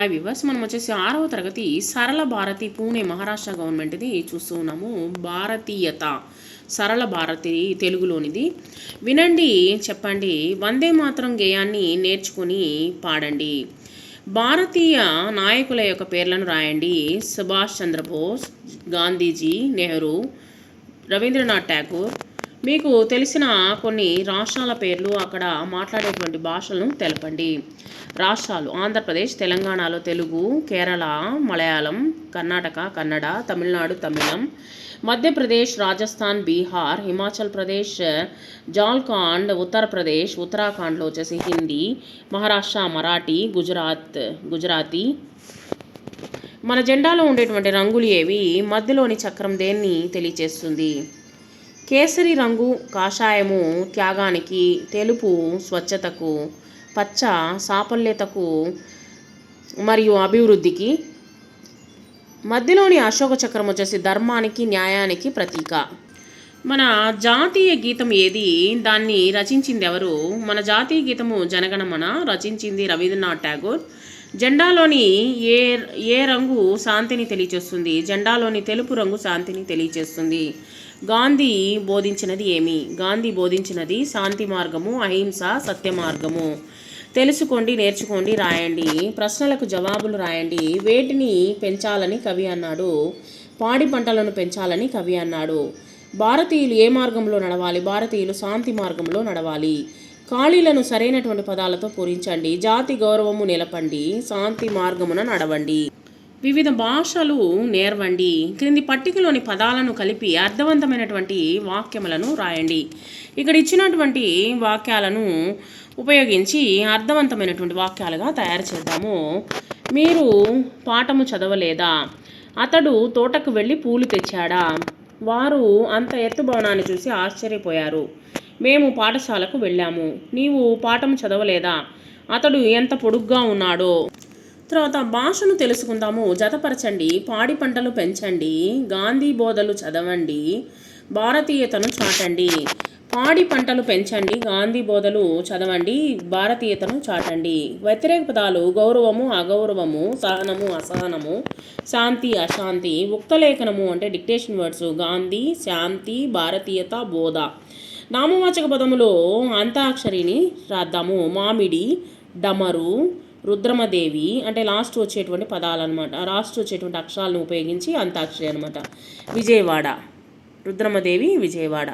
Hi viewers మనం వచ్చేసి ఆరవ తరగతి సరళ భారతి పూణే మహారాష్ట్ర గవర్నమెంట్ది చూస్తూ ఉన్నాము. భారతీయత సరళ భారతి తెలుగులోనిది. వినండి చెప్పండి వందే మాత్రం గేయాన్ని నేర్చుకుని పాడండి. భారతీయ నాయకుల యొక్క పేర్లను రాయండి. సుభాష్ చంద్రబోస్ గాంధీజీ నెహ్రూ రవీంద్రనాథ్ ఠాగూర్ మీకు తెలిసిన కొన్ని రాష్ట్రాల పేర్లు అక్కడ మాట్లాడేటువంటి భాషలను తెలపండి. రాష్ట్రాలు ఆంధ్రప్రదేశ్ తెలంగాణలో తెలుగు కేరళ మలయాళం కర్ణాటక కన్నడ తమిళనాడు తమిళం మధ్యప్రదేశ్ రాజస్థాన్ బీహార్ హిమాచల్ ప్రదేశ్ జాల్ఖండ్ ఉత్తరప్రదేశ్ ఉత్తరాఖండ్లో వచ్చేసి హిందీ మహారాష్ట్ర మరాఠీ గుజరాత్ గుజరాతీ. మన జెండాలో ఉండేటువంటి రంగులు ఏవి? మధ్యలోని చక్రం దేన్ని తెలియచేస్తుంది? కేసరి రంగు కాషాయము త్యాగానికి తెలుపు స్వచ్ఛతకు పచ్చ సాఫల్యతకు మరియు అభివృద్ధికి మధ్యలోని అశోక చక్రం వచ్చేసి ధర్మానికి న్యాయానికి ప్రతీక. మన జాతీయ గీతం ఏది? దాన్ని రచించింది ఎవరు? మన జాతీయ గీతము జనగణమన రచించింది రవీంద్రనాథ్ ఠాగూర్ జెండాలోని ఏ ఏ రంగు శాంతిని తెలియచేస్తుంది? జెండాలోని తెలుపు రంగు శాంతిని తెలియచేస్తుంది. గాంధీ బోధించినది ఏమి? గాంధీ బోధించినది శాంతి మార్గము అహింస సత్య మార్గము. తెలుసుకోండి నేర్చుకోండి రాయండి. ప్రశ్నలకు జవాబులు రాయండి. వేటిని పెంచాలని కవి అన్నాడు. పాడి పంటలను పెంచాలని కవి అన్నాడు. భారతీయులు ఏ మార్గంలో నడవాలి? భారతీయులు శాంతి మార్గంలో నడవాలి. ఖాళీలను సరైనటువంటి పదాలతో పూరించండి. జాతి గౌరవము నిలపండి. శాంతి మార్గమున నడవండి. వివిధ భాషలు నేర్వండి. క్రింది పట్టికలోని పదాలను కలిపి అర్థవంతమైనటువంటి వాక్యములను రాయండి. ఇక్కడ ఇచ్చినటువంటి వాక్యాలను ఉపయోగించి అర్థవంతమైనటువంటి వాక్యాలుగా తయారు చేద్దాము. మీరు పాఠము చదవలేదా? అతడు తోటకు వెళ్ళి పూలు తెచ్చాడా? వారు అంత ఎత్తు భవనాన్ని చూసి ఆశ్చర్యపోయారు. మేము పాఠశాలకు వెళ్ళాము. నీవు పాఠం చదవలేదా? అతడు ఎంత పొడుగ్గా ఉన్నాడో? తర్వాత భాషను తెలుసుకుందాము. జతపరచండి పాడి పంటలు పెంచండి గాంధీ బోధలు చదవండి భారతీయతను చాటండి. పాడి పంటలు పెంచండి గాంధీ బోధలు చదవండి భారతీయతను చాటండి. వ్యతిరేక పదాలు గౌరవము అగౌరవము సహనము అసహనము శాంతి అశాంతి ఉక్తలేఖనము అంటే డిక్టేషన్ వర్డ్స్. గాంధీ శాంతి భారతీయత బోధ. నామవాచక పదములో అంతాక్షరిని రాద్దాము. మామిడి డమరు రుద్రమదేవి అంటే లాస్ట్ వచ్చేటువంటి పదాలు అనమాట లాస్ట్ వచ్చేటువంటి అక్షరాలను ఉపయోగించి అంతాక్షరి అనమాట విజయవాడ. రుద్రమదేవి విజయవాడ.